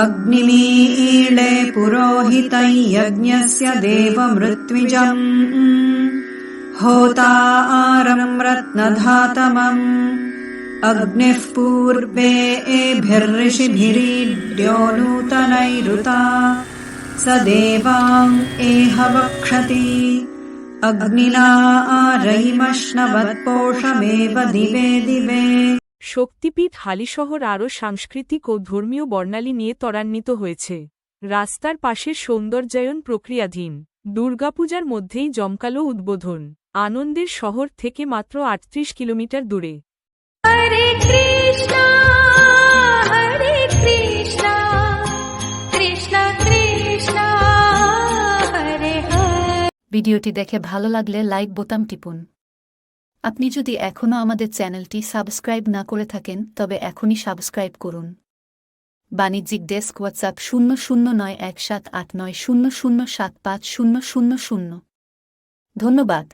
अग्निमीळे पुरोहितं यज्ञस्य देवमृत्विजम् होतारम् रत्नधातमम् अग्निः पूर्वे एभिर्षिभिरीड्यो नूतनैरुता स देवाम् एह वक्षति अग्निना रैमश्नवत्पोषमेव दिवे दिवे শক্তিপীঠ হালিশহর আরও সাংস্কৃতিক ও ধর্মীয় বর্ণালী নিয়ে ত্বরান্বিত হয়েছে রাস্তার পাশের সৌন্দর্যায়ন প্রক্রিয়াধীন দুর্গাপূজার মধ্যেই জমকালো উদ্বোধন আনন্দের শহর থেকে মাত্র আটত্রিশ কিলোমিটার দূরে ভিডিওটি দেখে ভালো লাগলে লাইক বোতাম টিপুন। আপনি যদি এখনও আমাদের চ্যানেলটি সাবস্ক্রাইব না করে থাকেন, তবে এখনই সাবস্ক্রাইব করুন। বাণিজ্যিক ডেস্ক হোয়াটসঅ্যাপ শূন্য শূন্য নয় এক সাত আট নয় শূন্য শূন্য সাত পাঁচ শূন্য শূন্য শূন্য। ধন্যবাদ।